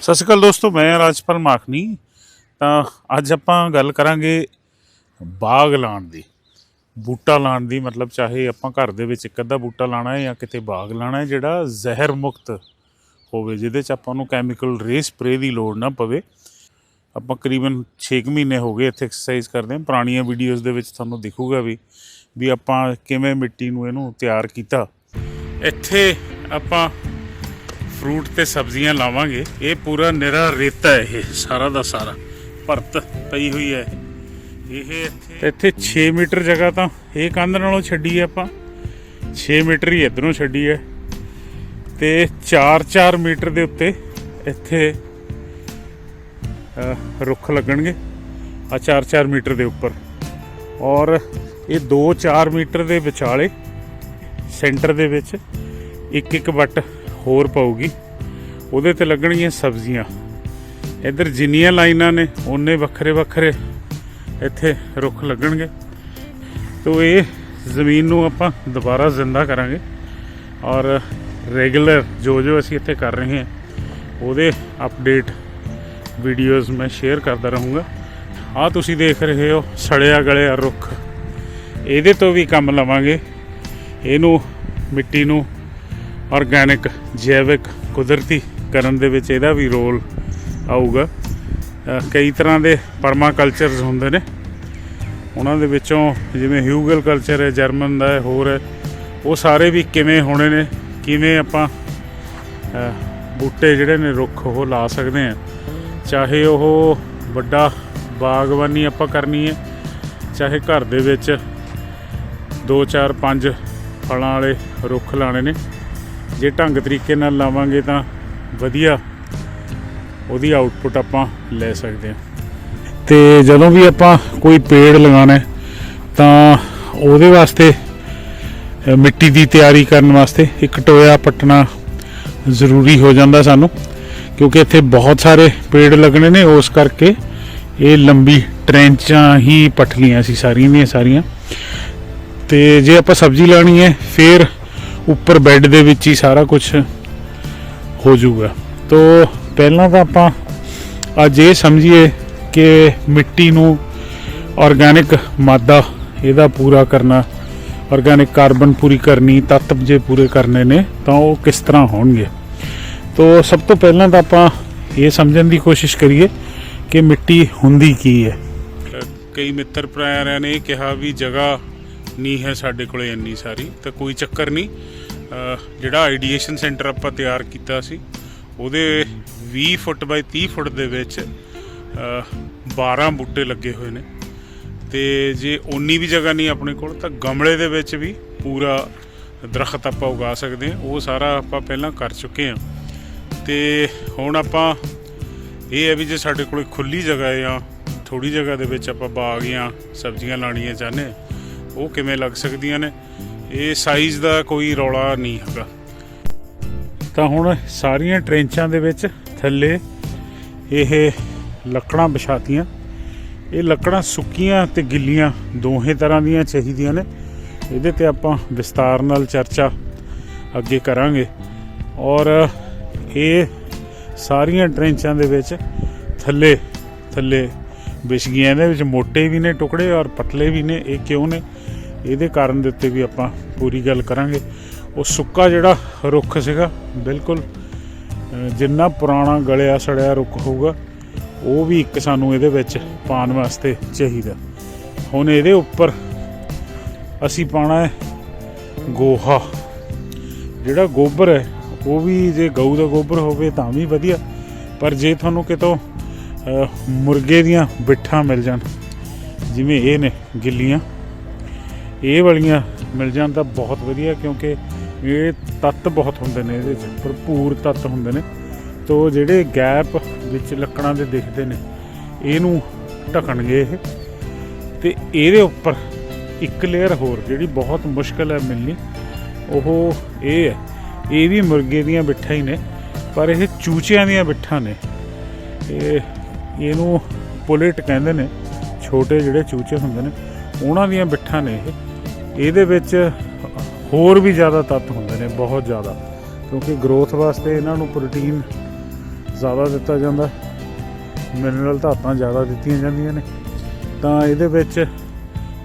ਸਤਿ ਸ਼੍ਰੀ ਅਕਾਲ ਦੋਸਤੋ, ਮੈਂ ਰਾਜਪਾਲ ਮਾਖਨੀ ਤਾਂ ਅੱਜ ਆਪਾਂ ਗੱਲ ਕਰਾਂਗੇ ਬਾਗ ਲਾਉਣ ਦੀ। ਬੂਟਾ ਲਾਉਣ ਦੀ, ਮਤਲਬ ਚਾਹੇ ਆਪਾਂ ਘਰ ਦੇ ਵਿੱਚ ਇੱਕ ਅੱਧਾ ਬੂਟਾ ਲਾਣਾ ਹੈ ਜਾਂ ਕਿਤੇ ਬਾਗ ਲਾਣਾ ਹੈ, ਜਿਹੜਾ ਜ਼ਹਿਰ ਮੁਕਤ ਹੋਵੇ, ਜਿਹਦੇ ਚ ਆਪਾਂ ਨੂੰ ਕੈਮੀਕਲ ਰੇ ਸਪਰੇ ਦੀ ਲੋੜ ਨਾ ਪਵੇ। ਆਪਾਂ ਕਰੀਬਨ 6 ਮਹੀਨੇ ਹੋ ਗਏ ਇੱਥੇ ਐਕਸਰਸਾਈਜ਼ ਕਰਦੇ ਹਾਂ। ਪੁਰਾਣੀਆਂ ਵੀਡੀਓਜ਼ ਦੇ ਵਿੱਚ ਤੁਹਾਨੂੰ ਦਿਖੂਗਾ ਵੀ ਵੀ ਆਪਾਂ ਕਿਵੇਂ ਮਿੱਟੀ ਨੂੰ ਇਹਨੂੰ ਤਿਆਰ ਕੀਤਾ। ਇੱਥੇ ਆਪਾਂ ਫਰੂਟ ਤੇ ਸਬਜ਼ੀਆਂ ਲਾਵਾਂਗੇ। ਇਹ ਪੂਰਾ ਨਿਰਾ ਰੇਤਾ ਹੈ ਇਹ, ਸਾਰਾ ਦਾ ਸਾਰਾ। ਭਰਤ ਪਈ ਹੋਈ ਹੈ। ਇਹ ਇੱਥੇ ਇੱਥੇ 6 ਮੀਟਰ ਜਗ੍ਹਾ ਤਾਂ ਇਹ ਕੰਧ ਨਾਲੋਂ ਛੱਡੀ ਹੈ ਆਪਾਂ। 6 ਮੀਟਰ ਹੀ ਇਧਰੋਂ ਛੱਡੀ ਹੈ। ਤੇ 4-4 ਮੀਟਰ ਦੇ ਉੱਤੇ ਇੱਥੇ ਰੁੱਖ ਲੱਗਣਗੇ। ਆ 4-4 ਮੀਟਰ ਦੇ ਉੱਪਰ। ਔਰ ਇਹ 2-4 ਮੀਟਰ ਦੇ ਵਿਚਾਲੇ, ਸੈਂਟਰ ਦੇ ਵਿੱਚ ਇੱਕ ਇੱਕ ਵੱਟ ਹੋਰ ਪਊਗੀ। ਉਹਦੇ ਤੇ ਲੱਗਣਗੀਆਂ ਸਬਜ਼ੀਆਂ। ਇੱਧਰ ਜਿੰਨੀਆਂ ਲਾਈਨਾਂ ਨੇ ਉਹਨੇ ਵੱਖਰੇ ਵੱਖਰੇ ਇੱਥੇ ਰੁੱਖ ਲੱਗਣਗੇ। ਤੋ ਇਹ ਜ਼ਮੀਨ ਨੂੰ ਆਪਾਂ ਦੁਬਾਰਾ ਜ਼ਿੰਦਾ ਕਰਾਂਗੇ। ਔਰ ਰੈਗੂਲਰ ਜੋ ਜੋ ਅਸੀਂ ਇੱਥੇ ਕਰ ਰਹੇ ਹਾਂ, ਉਹਦੇ ਅਪਡੇਟ ਵੀਡੀਓਜ਼ ਮੈਂ ਸ਼ੇਅਰ ਕਰਦਾ ਰਹੂੰਗਾ। ਆ ਤੁਸੀਂ ਦੇਖ ਰਹੇ ਹੋ ਸੜਿਆ ਗਲਿਆ ਰੁੱਖ। ਇਹਦੇ ਤੋਂ ਵੀ ਕੰਮ ਲਵਾਂਗੇ। ਇਹਨੂੰ, ਮਿੱਟੀ ਨੂੰ ਆਰਗੈਨਿਕ, ਜੈਵਿਕ, ਕੁਦਰਤੀ ਕਰਨ ਦੇ ਵਿੱਚ ਇਹਦਾ ਵੀ ਰੋਲ ਆਊਗਾ। ਕਈ ਤਰ੍ਹਾਂ ਦੇ ਪਰਮਾ ਕਲਚਰਸ ਹੁੰਦੇ ਨੇ। ਉਹਨਾਂ ਦੇ ਵਿੱਚੋਂ ਜਿਵੇਂ ਹਿਊਗਲ ਕਲਚਰ ਹੈ, ਜਰਮਨ ਦਾ ਹੈ, ਹੋਰ ਹੈ, ਉਹ ਸਾਰੇ ਵੀ ਕਿਵੇਂ ਹੋਣੇ ਨੇ, ਕਿਵੇਂ ਆਪਾਂ ਬੂਟੇ ਜਿਹੜੇ ਨੇ ਰੁੱਖ ਉਹ ਲਾ ਸਕਦੇ ਆ ਚਾਹੇ ਉਹ ਵੱਡਾ ਬਾਗਬਾਨੀ ਆਪਾਂ ਕਰਨੀ ਹੈ, ਚਾਹੇ ਘਰ ਦੇ ਵਿੱਚ 2 4 5 ਫਲਾਂ ਵਾਲੇ ਰੁੱਖ ਲਾਣੇ ਨੇ। ਜੇ ਢੰਗ ਤਰੀਕੇ ਨਾਲ ਲਾਵਾਂਗੇ ਤਾਂ ਵਧੀਆ ਉਹਦੀ ਆਊਟਪੁੱਟ ਆਪਾਂ ਲੈ ਸਕਦੇ ਹਾਂ। ਤੇ ਜਦੋਂ ਵੀ ਆਪਾਂ ਕੋਈ ਪੇੜ ਲਗਾਉਣਾ ਤਾਂ ਉਹਦੇ ਵਾਸਤੇ ਮਿੱਟੀ ਦੀ ਤਿਆਰੀ ਕਰਨ ਵਾਸਤੇ ਇੱਕ ਟੋਇਆ ਪੱਟਣਾ ਜ਼ਰੂਰੀ ਹੋ ਜਾਂਦਾ ਸਾਨੂੰ, ਕਿਉਂਕਿ ਇੱਥੇ ਬਹੁਤ ਸਾਰੇ ਪੇੜ ਲੱਗਣੇ ਨੇ, ਉਸ ਕਰਕੇ ਇਹ ਲੰਬੀ ਟ੍ਰੈਂਚਾਂ ਹੀ ਪੱਟ ਲਈਆਂ ਸੀ ਸਾਰੀਆਂ ਦੀਆਂ ਸਾਰੀਆਂ। ਤੇ ਜੇ ਆਪਾਂ ਸਬਜ਼ੀ ਲਾਣੀ ਹੈ, ਫਿਰ ਉੱਪਰ ਬੈੱਡ ਦੇ ਵਿੱਚ ਹੀ ਸਾਰਾ ਕੁਝ ਹੋ ਜਾਊਗਾ। ਤੋ ਪਹਿਲਾਂ ਤਾਂ ਆਪਾਂ ਅੱਜ ਇਹ ਸਮਝੀਏ ਕਿ ਮਿੱਟੀ ਨੂੰ ਆਰਗੈਨਿਕ ਮਾਦਾ ਇਹਦਾ ਪੂਰਾ ਕਰਨਾ ਆਰਗੈਨਿਕ ਕਾਰਬਨ ਪੂਰੀ ਕਰਨੀ, ਤੱਤ ਜੇ ਪੂਰੇ ਕਰਨੇ ਨੇ, ਤਾਂ ਉਹ ਕਿਸ ਤਰ੍ਹਾਂ ਹੋਣਗੇ? ਤੋ ਸਭ ਤੋਂ ਪਹਿਲਾਂ ਤਾਂ ਆਪਾਂ ਇਹ ਸਮਝਣ ਦੀ ਕੋਸ਼ਿਸ਼ ਕਰੀਏ ਕਿ ਮਿੱਟੀ ਹੁੰਦੀ ਕੀ ਹੈ। ਕਈ ਮਿੱਤਰ ਭਰਾਇਆਂ ਨੇ ਕਿਹਾ ਵੀ ਜਗ੍ਹਾ ਨਹੀਂ ਹੈ ਸਾਡੇ ਕੋਲੇ ਇੰਨੀ ਸਾਰੀ ਤਾਂ ਕੋਈ ਚੱਕਰ ਨਹੀਂ ਜਿਹੜਾ ਆਈਡੀਏਸ਼ਨ ਸੈਂਟਰ ਆਪਾਂ ਤਿਆਰ ਕੀਤਾ ਸੀ ਉਹਦੇ 20 ਫੁੱਟ ਬਾਈ 30 ਫੁੱਟ ਦੇ ਵਿੱਚ ਅਹ 12 ਬੂਟੇ ਲੱਗੇ ਹੋਏ ਨੇ। ਤੇ ਜੇ ਓਨੀ ਵੀ ਜਗ੍ਹਾ ਨਹੀਂ ਆਪਣੇ ਕੋਲ ਤਾਂ ਗਮਲੇ ਦੇ ਵਿੱਚ ਵੀ ਪੂਰਾ ਦਰਖਤ ਆਪਾਂ ਉਗਾ ਸਕਦੇ ਹਾਂ। ਉਹ ਸਾਰਾ ਆਪਾਂ ਪਹਿਲਾਂ ਕਰ ਚੁੱਕੇ ਹਾਂ। ਤੇ ਹੁਣ ਆਪਾਂ ਇਹ ਹੈ ਵੀ ਜੇ ਸਾਡੇ ਕੋਲ ਖੁੱਲੀ ਜਗ੍ਹਾ ਹੈ ਜਾਂ ਥੋੜੀ ਜਗ੍ਹਾ ਦੇ ਵਿੱਚ ਆਪਾਂ ਬਾਗ ਜਾਂ ਸਬਜ਼ੀਆਂ ਲਾਣੀਆਂ ਚਾਹੁੰਦੇ ਹਾਂ, ਉਹ ਕਿਵੇਂ ਲੱਗ ਸਕਦੀਆਂ ਨੇ, ਇਹ ਸਾਈਜ਼ ਦਾ ਕੋਈ ਰੌਲਾ ਨਹੀਂ ਹੈਗਾ। ਤਾਂ ਹੁਣ ਸਾਰੀਆਂ ਟ੍ਰੈਂਚਾਂ ਦੇ ਵਿੱਚ ਥੱਲੇ ਇਹ ਲੱਕੜਾਂ ਵਿਛਾਤੀਆਂ। ਇਹ ਲੱਕੜਾਂ ਸੁੱਕੀਆਂ ਤੇ ਗਿੱਲੀਆਂ, ਦੋਹੇ ਤਰ੍ਹਾਂ ਦੀਆਂ ਚਾਹੀਦੀਆਂ ਨੇ। ਇਹਦੇ ਤੇ ਆਪਾਂ ਵਿਸਤਾਰ ਨਾਲ ਚਰਚਾ ਅੱਗੇ ਕਰਾਂਗੇ। ਔਰ ਇਹ ਸਾਰੀਆਂ ਟ੍ਰੈਂਚਾਂ ਦੇ ਵਿੱਚ ਥੱਲੇ ਥੱਲੇ ਵਿਛ ਗਈਆਂ। ਇਹਦੇ ਵਿੱਚ ਮੋਟੇ ਵੀ ਨੇ ਟੁਕੜੇ ਔਰ ਪਤਲੇ ਵੀ ਨੇ। ਇਹ ਕਿਉਂ ਨੇ? ਇਹਦੇ ਕਾਰਨ ਦੇ ਉੱਤੇ ਵੀ ਆਪਾਂ ਪੂਰੀ ਗੱਲ ਕਰਾਂਗੇ। ਉਹ ਸੁੱਕਾ ਜਿਹੜਾ ਰੁੱਖ ਸੀਗਾ, ਬਿਲਕੁਲ ਜਿੰਨਾ ਪੁਰਾਣਾ ਗਲਿਆ ਸੜਿਆ ਰੁੱਖ ਹੋਊਗਾ, ਉਹ ਵੀ ਇੱਕ ਸਾਨੂੰ ਇਹਦੇ ਵਿੱਚ ਪਾਉਣ ਵਾਸਤੇ ਚਾਹੀਦਾ। ਹੁਣ ਇਹਦੇ ਉੱਪਰ ਅਸੀਂ ਪਾਣਾ ਹੈ ਗੋਹਾ। ਜਿਹੜਾ ਗੋਬਰ ਹੈ, ਉਹ ਵੀ ਜੇ ਗਊ ਦਾ ਗੋਬਰ ਹੋਵੇ ਤਾਂ ਵੀ ਵਧੀਆ, ਪਰ ਜੇ ਤੁਹਾਨੂੰ ਕਿਤੋਂ ਮੁਰਗੇ ਦੀਆਂ ਬਿੱਠਾਂ ਮਿਲ ਜਾਣ, ਜਿਵੇਂ ਇਹ ਨੇ ਗਿੱਲੀਆਂ ਇਹ ਵਾਲੀਆਂ ਮਿਲ ਜਾਣ ਤਾਂ ਬਹੁਤ ਵਧੀਆ, ਕਿਉਂਕਿ ਇਹ ਤੱਤ ਬਹੁਤ ਹੁੰਦੇ ਨੇ ਇਹਦੇ ਵਿੱਚ, ਭਰਪੂਰ ਤੱਤ ਹੁੰਦੇ ਨੇ। ਤੋ ਜਿਹੜੇ ਗੈਪ ਵਿੱਚ ਲੱਕੜਾਂ ਦੇ ਦਿਖਦੇ ਨੇ, ਇਹਨੂੰ ਢਕਣਗੇ ਇਹ। ਤੇ ਇਹਦੇ ਉੱਪਰ ਇੱਕ ਲੇਅਰ ਹੋਰ, ਜਿਹੜੀ ਬਹੁਤ ਮੁਸ਼ਕਲ ਹੈ ਮਿਲਣੀ, ਉਹ ਇਹ ਹੈ। ਇਹ ਵੀ ਮੁਰਗੇ ਦੀਆਂ ਬਿੱਠਾਂ ਹੀ ਨੇ, ਪਰ ਇਹ ਚੂਚਿਆਂ ਦੀਆਂ ਬਿੱਠਾਂ ਨੇ। ਇਹ ਇਹਨੂੰ ਪੁਲਿਟ ਕਹਿੰਦੇ ਨੇ, ਛੋਟੇ ਜਿਹੜੇ ਚੂਚੇ ਹੁੰਦੇ ਨੇ, ਉਹਨਾਂ ਦੀਆਂ ਬਿੱਠਾਂ ਨੇ ਇਹ। ਇਹਦੇ ਵਿੱਚ ਹੋਰ ਵੀ ਜ਼ਿਆਦਾ ਤੱਤ ਹੁੰਦੇ ਨੇ, ਬਹੁਤ ਜ਼ਿਆਦਾ। ਕਿਉਂਕਿ ਗਰੋਥ ਵਾਸਤੇ ਇਹਨਾਂ ਨੂੰ ਪ੍ਰੋਟੀਨ ਜ਼ਿਆਦਾ ਦਿੱਤਾ ਜਾਂਦਾ ਮਿਨਰਲ ਧਾਤਾਂ ਜ਼ਿਆਦਾ ਦਿੱਤੀਆਂ ਜਾਂਦੀਆਂ ਨੇ। ਤਾਂ ਇਹਦੇ ਵਿੱਚ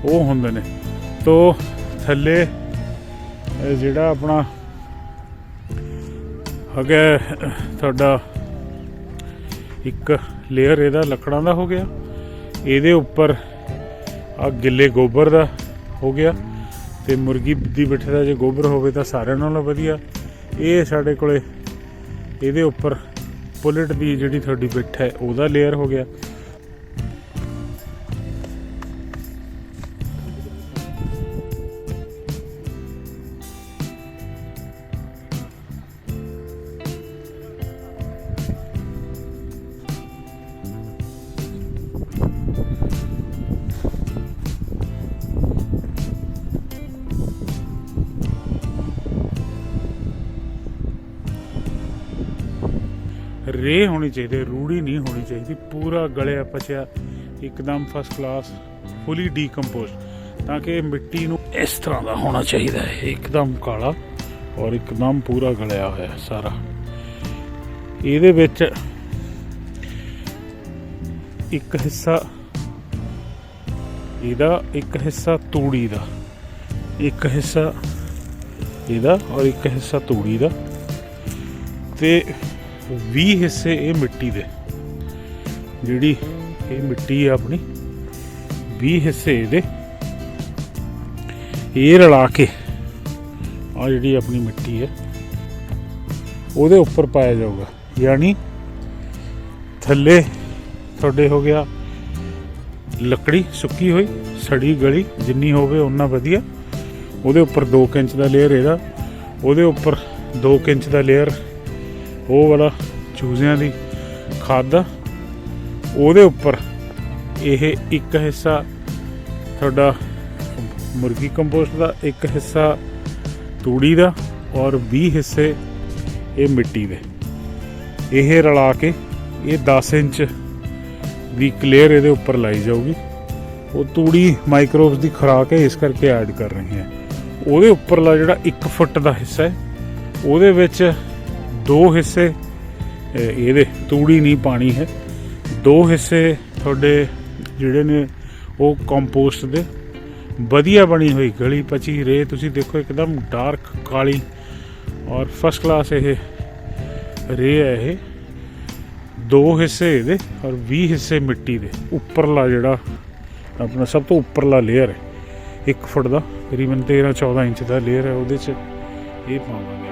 ਉਹ ਹੁੰਦੇ ਨੇ। ਤੋਂ ਥੱਲੇ ਜਿਹੜਾ ਆਪਣਾ ਹੈਗਾ, ਤੁਹਾਡਾ ਇੱਕ ਲੇਅਰ ਇਹਦਾ ਲੱਕੜਾਂ ਦਾ ਹੋ ਗਿਆ। ਇਹਦੇ ਉੱਪਰ ਆ ਗਿੱਲੇ ਗੋਬਰ ਦਾ ਹੋ ਗਿਆ। ਤੇ ਮੁਰਗੀ ਦੀ ਬਿੱਠੇ ਦਾ ਜੇ ਗੋਬਰ ਹੋਵੇ ਤਾਂ ਸਾਰਿਆਂ ਨਾਲੋਂ ਵਧੀਆ। ਇਹ ਸਾਡੇ ਕੋਲੇ ਇਹਦੇ ਉੱਪਰ ਪੁਲਟ ਦੀ ਜਿਹੜੀ ਤੁਹਾਡੀ ਬਿੱਠ ਹੈ, ਉਹਦਾ ਲੇਅਰ ਹੋ ਗਿਆ। ਰੇ ਹੋਣੀ ਚਾਹੀਦੀ, ਰੂੜੀ ਨਹੀਂ ਹੋਣੀ ਚਾਹੀਦੀ, ਪੂਰਾ ਗਲਿਆ ਪਚਿਆ, ਇੱਕਦਮ ਫਸਟ ਕਲਾਸ ਫੁੱਲੀ ਡੀਕੰਪੋਜ਼ ਤਾਂ ਕਿ ਮਿੱਟੀ ਨੂੰ ਇਸ ਤਰ੍ਹਾਂ ਦਾ ਹੋਣਾ ਚਾਹੀਦਾ ਹੈ, ਇੱਕਦਮ ਕਾਲਾ ਔਰ ਇੱਕਦਮ ਪੂਰਾ ਗਲਿਆ ਹੋਇਆ ਸਾਰਾ। ਇਹਦੇ ਵਿੱਚ ਇੱਕ ਹਿੱਸਾ ਇਹਦਾ, ਇੱਕ ਹਿੱਸਾ ਤੂੜੀ ਦਾ, ਇੱਕ ਹਿੱਸਾ ਇਹਦਾ ਔਰ ਇੱਕ ਹਿੱਸਾ ਤੂੜੀ ਦਾ। ਤੇ 20 ਹਿੱਸੇ ਇਹ ਮਿੱਟੀ ਦੇ। ਜਿਹੜੀ ਇਹ ਮਿੱਟੀ ਆ ਆਪਣੀ 20 ਹਿੱਸੇ ਇਹਦੇ। ਇਹ ਰਲਾ ਕੇ ਆ ਜਿਹੜੀ ਆਪਣੀ ਮਿੱਟੀ ਹੈ, ਉਹਦੇ ਉੱਪਰ ਪਾਇਆ ਜਾਊਗਾ। ਯਾਨੀ ਥੱਲੇ ਤੁਹਾਡੇ ਹੋ ਗਿਆ, ਲੱਕੜੀ ਸੁੱਕੀ ਹੋਈ, ਸੜੀ ਗਲੀ ਜਿੰਨੀ ਹੋਵੇ ਉਨਾ ਵਧੀਆ। ਉਹਦੇ ਉੱਪਰ 2 ਇੰਚ ਦਾ ਲੇਅਰ ਇਹਦਾ, ਉਹਦੇ ਉੱਪਰ 2 ਇੰਚ ਦਾ ਲੇਅਰ ਉਹ ਵਾਲਾ ਚੂਜ਼ਿਆਂ ਦੀ ਖਾਦ ਦਾ ਉਹਦੇ ਉੱਪਰ ਇਹ ਇੱਕ ਹਿੱਸਾ ਤੁਹਾਡਾ ਮੁਰਗੀ ਕੰਪੋਸਟ ਦਾ, ਇੱਕ ਹਿੱਸਾ ਤੂੜੀ ਦਾ ਔਰ 20 ਹਿੱਸੇ ਇਹ ਮਿੱਟੀ ਦੇ। ਇਹ ਰਲਾ ਕੇ ਇਹ 10 ਇੰਚ ਦੀ ਕਲੇਅਰ ਇਹਦੇ ਉੱਪਰ ਲਾਈ ਜਾਊਗੀ। ਉਹ ਤੂੜੀ ਮਾਈਕਰੋਬਸ ਦੀ ਖੁਰਾਕ ਹੈ, ਇਸ ਕਰਕੇ ਐਡ ਕਰ ਰਹੇ ਹਾਂ। ਉਹਦੇ ਉੱਪਰਲਾ ਜਿਹੜਾ 1 ਫੁੱਟ ਦਾ ਹਿੱਸਾ ਹੈ, ਉਹਦੇ ਵਿੱਚ ਦੋ ਹਿੱਸੇ ਇਹਦੇ ਤੂੜੀ ਨਹੀਂ ਪਾਣੀ ਹੈ। ਦੋ ਹਿੱਸੇ ਤੁਹਾਡੇ ਜਿਹੜੇ ਨੇ ਉਹ ਕੰਪੋਸਟ ਦੇ। ਵਧੀਆ ਬਣੀ ਹੋਈ ਗਲੀ ਪਚੀ ਰੇ ਤੁਸੀਂ ਦੇਖੋ ਇੱਕਦਮ ਡਾਰਕ ਕਾਲੀ ਔਰ ਫਸਟ ਕਲਾਸ ਇਹ ਰੇ ਹੈ ਇਹ। ਦੋ ਹਿੱਸੇ ਇਹਦੇ ਔਰ 20 ਹਿੱਸੇ ਮਿੱਟੀ ਦੇ। ਉੱਪਰਲਾ ਜਿਹੜਾ ਆਪਣਾ ਸਭ ਤੋਂ ਉੱਪਰਲਾ ਲੇਅਰ ਹੈ। 1 ਫੁੱਟ ਦਾ ਤਕਰੀਬਨ 13 14 ਇੰਚ ਦਾ ਲੇਅਰ ਹੈ। ਉਹਦੇ 'ਚ ਇਹ ਪਾਵਾਂਗੇ।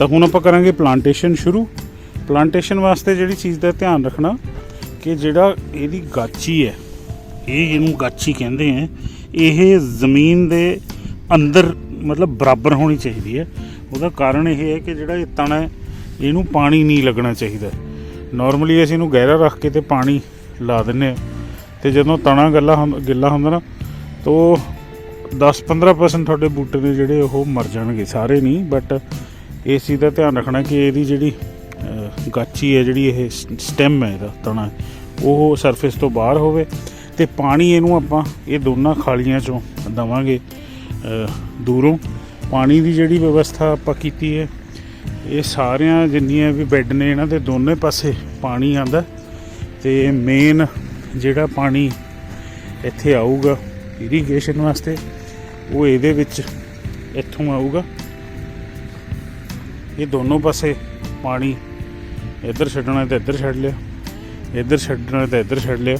ਤਾਂ ਹੁਣ ਆਪਾਂ ਕਰਾਂਗੇ ਪਲਾਂਟੇਸ਼ਨ ਸ਼ੁਰੂ। ਪਲਾਂਟੇਸ਼ਨ ਵਾਸਤੇ ਜਿਹੜੀ ਚੀਜ਼ ਦਾ ਧਿਆਨ ਰੱਖਣਾ ਕਿ ਜਿਹੜਾ ਇਹਦੀ ਗਾਚੀ ਹੈ, ਇਹ ਇਹਨੂੰ ਗਾਚੀ ਕਹਿੰਦੇ ਆ, ਇਹ ਜ਼ਮੀਨ ਦੇ ਅੰਦਰ ਮਤਲਬ ਬਰਾਬਰ ਹੋਣੀ ਚਾਹੀਦੀ ਹੈ। ਉਹਦਾ ਕਾਰਨ ਇਹ ਹੈ ਕਿ ਜਿਹੜਾ ਇਹ ਤਣਾ ਹੈ, ਇਹਨੂੰ ਪਾਣੀ ਨਹੀਂ ਲੱਗਣਾ ਚਾਹੀਦਾ। ਨਾਰਮਲੀ ਅਸੀਂ ਇਹਨੂੰ ਗਹਿਰਾ ਰੱਖ ਕੇ ਤੇ ਪਾਣੀ ਲਾ ਦਿੰਨੇ ਆ ਤੇ ਜਦੋਂ ਤਣਾ ਗੱਲਾ ਹੁੰ- ਗਿੱਲਾ ਹੁੰਦਾ ਨਾ, ਤੋ 10-15% ਤੁਹਾਡੇ ਬੂਟੇ ਨੇ ਜਿਹੜੇ ਉਹ ਮਰ ਜਾਣਗੇ। ਸਾਰੇ ਨਹੀਂ ਬਟ ਇਸ ਚੀਜ਼ ਦਾ ਧਿਆਨ ਰੱਖਣਾ ਕਿ ਇਹਦੀ ਜਿਹੜੀ ਗਾਚੀ ਹੈ, ਜਿਹੜੀ ਇਹ ਸਟੈਮ ਹੈ ਇਹਦਾ, ਤਣਾ, ਉਹ ਸਰਫੇਸ ਤੋਂ ਬਾਹਰ ਹੋਵੇ ਤੇ ਪਾਣੀ ਇਹਨੂੰ ਆਪਾਂ ਇਹ ਦੋਨਾਂ ਖਾਲੀਆਂ ਚੋਂ ਦਵਾਂਗੇ ਦੂਰੋਂ। ਪਾਣੀ ਦੀ ਜਿਹੜੀ ਵਿਵਸਥਾ ਆਪਾਂ ਕੀਤੀ ਹੈ, ਇਹ ਸਾਰਿਆਂ ਜਿੰਨੀਆਂ ਵੀ ਬੈੱਡ ਨੇ ਇਹਨਾਂ ਦੇ ਦੋਨੇ ਪਾਸੇ ਪਾਣੀ ਆਂਦਾ ਤੇ ਮੇਨ ਜਿਹੜਾ ਪਾਣੀ ਇੱਥੇ ਆਊਗਾ ਇਰੀਗੇਸ਼ਨ ਵਾਸਤੇ, ਉਹ ਇਹਦੇ ਵਿੱਚ ਇੱਥੋਂ ਆਊਗਾ। ਇਹ ਦੋਨੋਂ ਪਾਸੇ ਪਾਣੀ ਇੱਧਰ ਛੱਡਣਾ ਤੇ ਇੱਧਰ ਛੱਡ ਲਿਆ, ਇੱਧਰ ਛੱਡਣਾ ਤੇ ਇੱਧਰ ਛੱਡ ਲਿਆ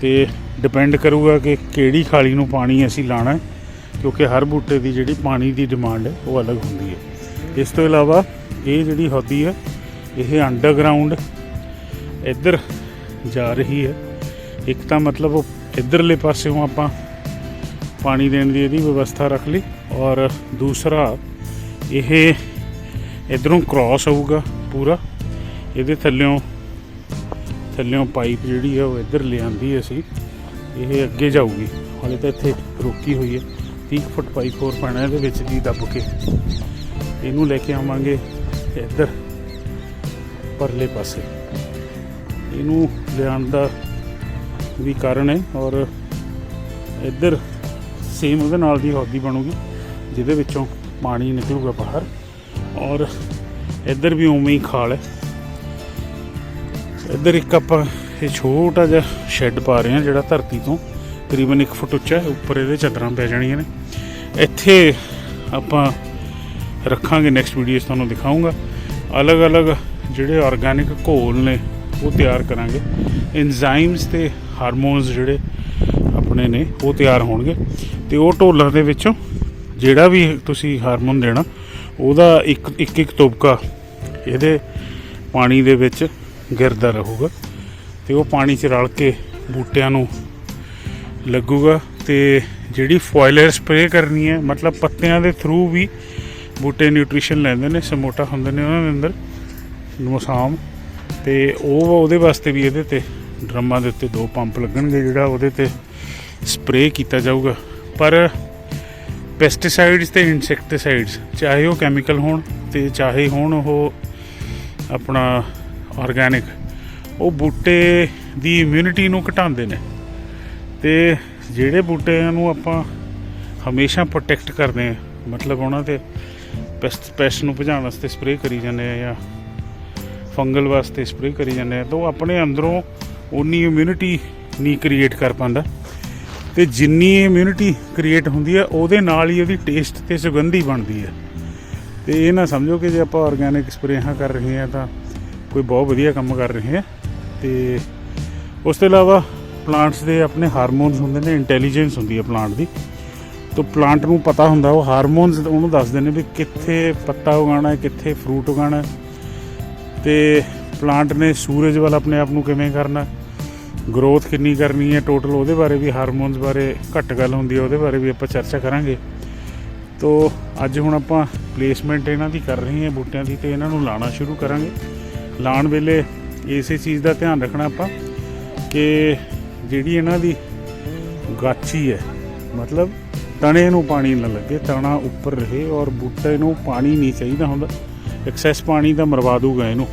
ਤੇ ਡਿਪੈਂਡ ਕਰੂਗਾ ਕਿ ਕਿਹੜੀ ਖਾਲੀ ਨੂੰ ਪਾਣੀ ਅਸੀਂ ਲਾਣਾ ਕਿਉਂਕਿ ਹਰ ਬੂਟੇ ਦੀ ਜਿਹੜੀ ਪਾਣੀ ਦੀ ਡਿਮਾਂਡ ਹੈ, ਉਹ ਅਲੱਗ ਹੁੰਦੀ ਹੈ। ਇਸ ਤੋਂ ਇਲਾਵਾ ਇਹ ਜਿਹੜੀ ਹੋਦੀ ਹੈ, ਇਹ ਅੰਡਰਗਰਾਉਂਡ ਇੱਧਰ ਜਾ ਰਹੀ ਹੈ। ਇੱਕ ਤਾਂ ਮਤਲਬ ਉਹ ਇੱਧਰਲੇ ਪਾਸਿਓਂ ਆਪਾਂ ਪਾਣੀ ਦੇਣ ਦੀ ਇਹਦੀ ਵਿਵਸਥਾ ਰੱਖ ਲਈ ਔਰ ਦੂਸਰਾ ਇਹ ਇਧਰੋਂ ਕ੍ਰਾਸ ਹੋਊਗਾ ਪੂਰਾ। ਇਹਦੇ ਥੱਲਿਓਂ ਥੱਲਿਓਂ ਪਾਈਪ ਜਿਹੜੀ ਆ ਉਹ ਇੱਧਰ ਲਿਆਂਦੀ ਅਸੀਂ। ਇਹ ਅੱਗੇ ਜਾਊਗੀ। ਹਾਲੇ ਤਾਂ ਇੱਥੇ ਰੋਕੀ ਹੋਈ ਹੈ 30 ਫੁੱਟ ਪਾਈਪ ਹੋਰ ਪੈਣਾ ਇਹਦੇ ਵਿੱਚ ਦੀ ਦੱਬ ਕੇ। ਇਹਨੂੰ ਲੈ ਕੇ ਆਵਾਂਗੇ ਇੱਧਰ, ਪਰਲੇ ਪਾਸੇ। ਇਹਨੂੰ ਲਿਆਉਣ ਦਾ ਵੀ ਕਾਰਨ ਹੈ ਔਰ ਇੱਧਰ ਸੇਮ ਉਹਦੇ ਨਾਲ ਦੀ ਹੌਦੀ ਬਣੂਗੀ, ਜਿਹਦੇ ਵਿੱਚੋਂ ਪਾਣੀ ਨਿਕਲੂਗਾ ਬਾਹਰ। ਔਰ ਇੱਧਰ ਵੀ ਉਵੇਂ ਹੀ ਖਾਲ ਹੈ। ਇੱਧਰ ਇੱਕ ਆਪਾਂ ਇਹ ਛੋਟਾ ਜਿਹਾ ਸ਼ੈੱਡ ਪਾ ਰਹੇ ਹਾਂ, ਜਿਹੜਾ ਧਰਤੀ ਤੋਂ ਤਕਰੀਬਨ 1 ਫੁੱਟ ਉੱਚਾ ਹੈ। ਉੱਪਰ ਇਹਦੇ ਚਾਦਰਾਂ ਪੈ ਜਾਣੀਆਂ ਨੇ। ਇੱਥੇ ਆਪਾਂ ਰੱਖਾਂਗੇ ਨੈਕਸਟ ਵੀਡੀਓ 'ਚ ਤੁਹਾਨੂੰ ਦਿਖਾਉਂਗਾ। ਅਲੱਗ-ਅਲੱਗ ਜਿਹੜੇ ਆਰਗੈਨਿਕ ਘੋਲ ਨੇ, ਉਹ ਤਿਆਰ ਕਰਾਂਗੇ। ਐਂਜ਼ਾਈਮਸ ਤੇ ਹਾਰਮੋਨਸ ਜਿਹੜੇ ਆਪਣੇ ਨੇ, ਉਹ ਤਿਆਰ ਹੋਣਗੇ। ਤੇ ਉਹ ਢੋਲਾਂ ਦੇ ਵਿੱਚੋਂ ਜਿਹੜਾ ਵੀ ਤੁਸੀਂ ਹਾਰਮੋਨ ਦੇਣਾ ਉਹਦਾ ਇੱਕ ਇੱਕ ਇੱਕ ਤੁਬਕਾ ਇਹਦੇ ਪਾਣੀ ਦੇ ਵਿੱਚ ਗਿਰਦਾ ਰਹੂਗਾ ਤੇ ਉਹ ਪਾਣੀ 'ਚ ਰਲ ਕੇ ਬੂਟਿਆਂ ਨੂੰ ਲੱਗੂਗਾ ਤੇ ਜਿਹੜੀ ਫੋਇਲਰ ਸਪਰੇ ਕਰਨੀ ਹੈ, ਮਤਲਬ ਪੱਤਿਆਂ ਦੇ ਥਰੂ ਵੀ ਬੂਟੇ ਨਿਊਟ੍ਰੀਸ਼ਨ ਲੈਂਦੇ ਨੇ, ਸਮੋਟਾ ਹੁੰਦੇ ਨੇ ਉਹਨਾਂ ਦੇ ਅੰਦਰ ਮਸਾਮ ਤੇ ਉਹ ਉਹਦੇ ਵਾਸਤੇ ਵੀ ਇਹਦੇ ਤੇ ਡਰਮਾਂ ਦੇ ਉੱਤੇ ਦੋ ਪੰਪ ਲੱਗਣਗੇ ਜਿਹੜਾ ਉਹਦੇ ਤੇ ਸਪਰੇ ਕੀਤਾ ਜਾਊਗਾ। ਪਰ ਪੈਸਟੀਸਾਈਡਸ ਤੇ ਇਨਸੈਕਟੀਸਾਈਡਸ ਚਾਹੇ ਉਹ ਕੈਮੀਕਲ ਹੋਣ ਤੇ ਚਾਹੇ ਹੋਣ ਉਹ ਆਪਣਾ ਆਰਗੈਨਿਕ ਉਹ ਬੂਟੇ ਦੀ ਇਮਿਊਨਿਟੀ ਨੂੰ ਘਟਾਉਂਦੇ ਨੇ। ਤੇ ਜਿਹੜੇ ਬੂਟਿਆਂ ਨੂੰ ਆਪਾਂ ਹਮੇਸ਼ਾ ਪ੍ਰੋਟੈਕਟ ਕਰਦੇ ਆ ਮਤਲਬ ਉਹਨਾਂ ਤੇ ਪੈਸਟ ਪੈਸਟ ਨੂੰ ਭਜਾਉਣ ਵਾਸਤੇ ਸਪਰੇਅ ਕਰੀ ਜਾਂਦੇ ਆ ਜਾਂ ਫੰਗਲ ਵਾਸਤੇ ਸਪਰੇਅ ਕਰੀ ਜਾਂਦੇ ਆ ਤਾਂ ਉਹ ਆਪਣੇ ਅੰਦਰੋਂ ਉਨੀ ਇਮਿਊਨਿਟੀ ਨਹੀਂ ਕ੍ਰੀਏਟ ਕਰ ਪਾਉਂਦਾ। ਤੇ ਜਿੰਨੀ ਇਮਿਊਨਿਟੀ ਕ੍ਰੀਏਟ ਹੁੰਦੀ ਹੈ, ਉਹਦੇ ਨਾਲ ਹੀ ਉਹਦੀ ਟੇਸਟ ਤੇ ਸੁਗੰਧੀ ਬਣਦੀ ਹੈ। ਤੇ ਇਹ ਨਾ ਸਮਝੋ ਕਿ ਜੇ ਆਪਾਂ ਆਰਗੈਨਿਕ ਸਪਰੇਹਾਂ ਕਰ ਰਹੇ ਹਾਂ ਤਾਂ ਕੋਈ ਬਹੁਤ ਵਧੀਆ ਕੰਮ ਕਰ ਰਹੇ ਹਾਂ। ਤੇ ਉਸ ਤੋਂ ਇਲਾਵਾ ਪਲਾਂਟਸ ਦੇ ਆਪਣੇ ਹਾਰਮੋਨਸ ਹੁੰਦੇ ਨੇ ਇੰਟੈਲੀਜੈਂਸ ਹੁੰਦੀ ਹੈ ਪਲਾਂਟ ਦੀ। ਤਾਂ ਪਲਾਂਟ ਨੂੰ ਪਤਾ ਹੁੰਦਾ, ਉਹ ਹਾਰਮੋਨਸ ਉਹਨੂੰ ਦੱਸਦੇ ਨੇ ਵੀ ਕਿੱਥੇ ਪੱਤਾ ਉਗਾਉਣਾ ਹੈ, ਕਿੱਥੇ ਫਰੂਟ ਉਗਾਉਣਾ ਹੈ। ਤੇ ਪਲਾਂਟ ਨੇ ਸੂਰਜ ਵੱਲ ਆਪਣੇ ਆਪ ਨੂੰ ਕਿਵੇਂ ਕਰਨਾ ਗਰੋਥ ਕਿੰਨੀ ਕਰਨੀ ਹੈ ਟੋਟਲ ਉਹਦੇ ਬਾਰੇ ਵੀ ਹਾਰਮੋਨਸ ਬਾਰੇ ਘੱਟ ਗੱਲ ਹੁੰਦੀ ਹੈ, ਉਹਦੇ ਬਾਰੇ ਵੀ ਆਪਾਂ ਚਰਚਾ ਕਰਾਂਗੇ। ਤੋ ਅੱਜ ਹੁਣ ਆਪਾਂ ਪਲੇਸਮੈਂਟ ਇਹਨਾਂ ਦੀ ਕਰ ਰਹੇ ਹਾਂ, ਬੂਟਿਆਂ ਦੀ ਤੇ ਇਹਨਾਂ ਨੂੰ ਲਾਣਾ ਸ਼ੁਰੂ ਕਰਾਂਗੇ। ਲਾਣ ਵੇਲੇ ਇਸੇ ਚੀਜ਼ ਦਾ ਧਿਆਨ ਰੱਖਣਾ ਆਪਾਂ ਕਿ ਜਿਹੜੀ ਇਹਨਾਂ ਦੀ ਗਾਛੀ ਹੈ, ਮਤਲਬ ਤਣੇ ਨੂੰ ਪਾਣੀ ਨਾ ਲੱਗੇ, ਤਣਾ ਉੱਪਰ ਰਹੇ ਔਰ ਬੂਟੇ ਨੂੰ ਪਾਣੀ ਨਹੀਂ ਚਾਹੀਦਾ ਹੁੰਦਾ। ਐਕਸੈਸ ਪਾਣੀ ਤਾਂ ਮਰਵਾ ਦੂਗਾ ਇਹਨੂੰ।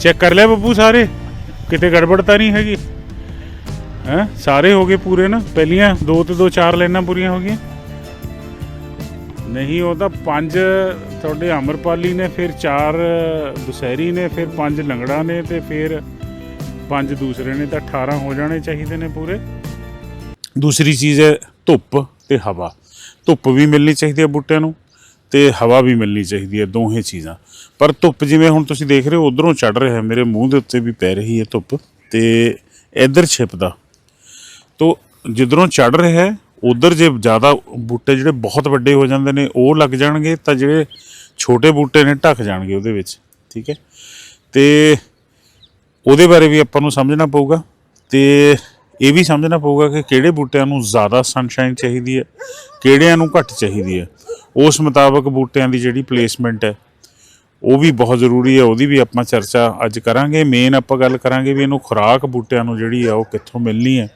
ਚੈੱਕ ਕਰ ਲਿਆ ਬੱਬੂ ਸਾਰੇ? ਕਿਤੇ ਗੜਬੜ ਤਾਂ ਨਹੀਂ ਹੈਗੀ। ਹੈ? ਸਾਰੇ ਹੋ ਗਏ ਪੂਰੇ ਨਾ? ਪਹਿਲੀਆਂ ਦੋ ਤੇ ਦੋ ਚਾਰ ਲਾਈਨਾਂ ਪੂਰੀਆਂ ਹੋ ਗਈਆਂ। ਨਹੀਂ, ਉਹ ਤਾਂ ਪੰਜ ਤੁਹਾਡੇ ਅਮਰਪਾਲੀ ਨੇ, ਫਿਰ ਚਾਰ ਦੁਸਹਿਰੀ ਨੇ, ਫਿਰ ਪੰਜ ਲੰਗੜਾ ਨੇ ਤੇ ਫਿਰ ਪੰਜ ਦੂਸਰੇ ਨੇ, ਤਾਂ 18 ਹੋ ਜਾਣੇ ਚਾਹੀਦੇ ਨੇ ਪੂਰੇ। ਦੂਸਰੀ ਚੀਜ਼ ਹੈ ਧੁੱਪ ਤੇ ਹਵਾ। ਧੁੱਪ ਵੀ ਮਿਲਣੀ ਚਾਹੀਦੀ ਹੈ ਬੂਟਿਆਂ ਨੂੰ। ਤੇ ਹਵਾ ਵੀ ਮਿਲਣੀ ਚਾਹੀਦੀ ਹੈ, ਦੋਹੇ ਚੀਜ਼ਾਂ। ਪਰ ਧੁੱਪ ਜਿਵੇਂ ਹੁਣ ਤੁਸੀਂ ਦੇਖ ਰਹੇ ਹੋ, ਉਧਰੋਂ ਚੜ ਰਿਹਾ ਹੈ, ਮੇਰੇ ਮੂੰਹ ਦੇ ਉੱਤੇ ਵੀ ਪੈ ਰਹੀ ਹੈ ਧੁੱਪ ਤੇ ਇੱਧਰ ਛਿਪਦਾ ਤੋ ਜਿੱਧਰੋਂ ਚੜ ਰਿਹਾ ਹੈ, ਉਧਰ ਜੇ ਜ਼ਿਆਦਾ ਬੂਟੇ ਜਿਹੜੇ ਬਹੁਤ ਵੱਡੇ ਹੋ ਜਾਂਦੇ ਨੇ, ਉਹ ਲੱਗ ਜਾਣਗੇ, ਤਾਂ ਜਿਹੜੇ ਛੋਟੇ ਬੂਟੇ ਨੇ, ਢੱਕ ਜਾਣਗੇ ਉਹਦੇ ਵਿੱਚ, ਠੀਕ ਹੈ। ਤੇ ਉਹਦੇ ਬਾਰੇ ਵੀ ਆਪਾਂ ਨੂੰ ਸਮਝਣਾ ਪਊਗਾ, ਤੇ ਇਹ ਵੀ ਸਮਝਣਾ ਪਊਗਾ ਕਿ ਕਿਹੜੇ ਬੂਟਿਆਂ ਨੂੰ ਜ਼ਿਆਦਾ ਸਨਸ਼ਾਈਨ ਚਾਹੀਦੀ ਹੈ, ਕਿਹੜਿਆਂ ਨੂੰ ਘੱਟ ਚਾਹੀਦੀ ਹੈ। ਉਸ ਮੁਤਾਬਕ ਬੂਟਿਆਂ ਦੀ ਜਿਹੜੀ ਪਲੇਸਮੈਂਟ ਹੈ, ਉਹ ਵੀ ਬਹੁਤ ਜ਼ਰੂਰੀ ਹੈ, ਉਹਦੀ ਵੀ ਆਪਾਂ ਚਰਚਾ ਅੱਜ ਕਰਾਂਗੇ। ਮੇਨ ਆਪਾਂ ਗੱਲ ਕਰਾਂਗੇ ਵੀ ਇਹਨੂੰ ਖੁਰਾਕ ਬੂਟਿਆਂ ਨੂੰ ਜਿਹੜੀ ਆ, ਉਹ ਕਿੱਥੋਂ ਮਿਲਣੀ ਹੈ।